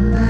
Bye.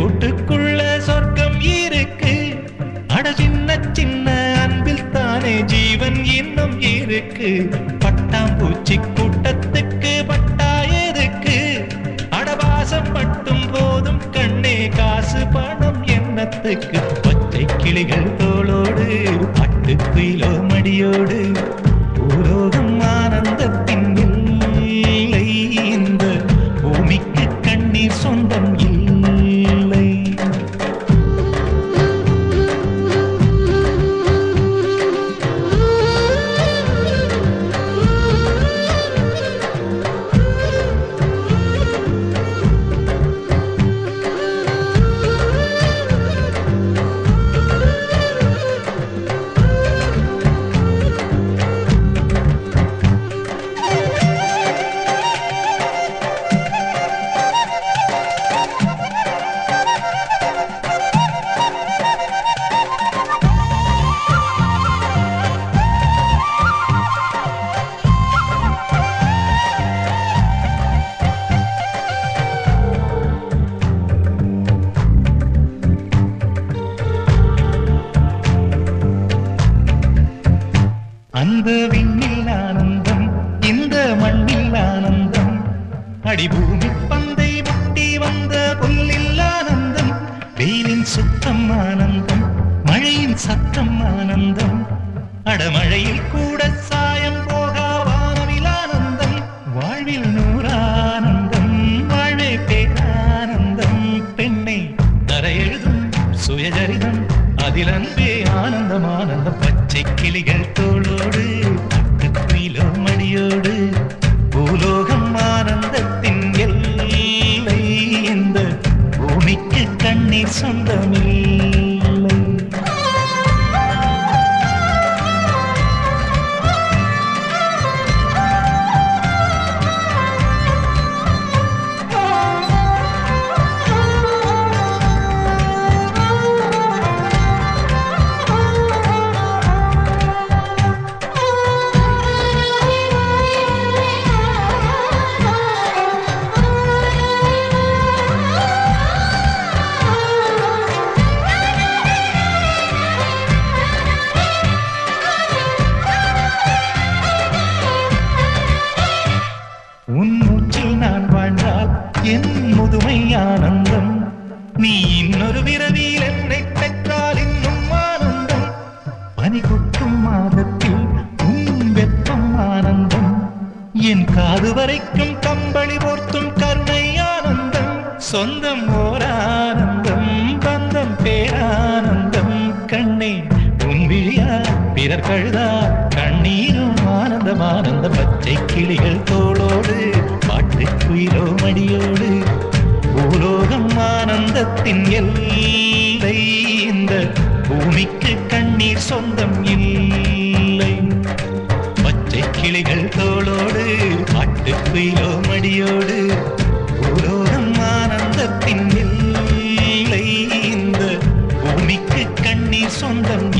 அட சின்ன சின்ன அன்பில் தானே ஜீவன் இன்னும் இருக்கு. பட்டாம்பூச்சி கூட்டத்துக்கு பட்டா எதுக்கு? அடவாசம் மட்டும் போதும் கண்ணே காசு பணம் எண்ணத்துக்கு பச்சை கிளிகள் தோளோடு பட்டு குயிலோ மடியோடு. பூலோகம் ஆனந்தத்தின் அந்த விண்ணில் ஆனந்தம் இந்த மண்ணில் ஆனந்தம். அடிபூமி பந்தை முட்டி வந்த புல்லில் ஆனந்தம். வெயிலின் சுத்தம் ஆனந்தம் மழையின் சத்தம் ஆனந்தம். அடமழையில் கூட அதில் அன்பே ஆனந்தம் ஆனந்தம். பச்சை கிளிகள் தோளோடு என் முதுமை ஆனந்தம். நீ இன்னொரு விரவியில் என்னை பெற்றால் இன்னும் ஆனந்தம். பனி கொட்டும் மாதத்தில் உன் வெப்பம் ஆனந்தம். என் காது வரைக்கும் கம்பளி போர்த்தும் கருணை ஆனந்தம். சொந்தம் ஓர் ஆனந்தம் பந்தம் பேரானந்தம் கண்ணே உன் விழியா பிறர் கழுதா கண்ணீரும் ஆனந்தம். ஆனந்த பச்சை கிளிகள் தோளோடு உயிரோ மடியோடு பூலோகம் ஆனந்தத்தின் எல்லை. இந்த பூமிக்கு கண்ணீர் சொந்தம் இல்லை. பச்சை கிளிகள் தோளோடு பாட்டுக்குயிலோ மடியோடு பூலோகம் ஆனந்தத்தின் எல்லை. இந்த பூமிக்கு கண்ணீர் சொந்தம்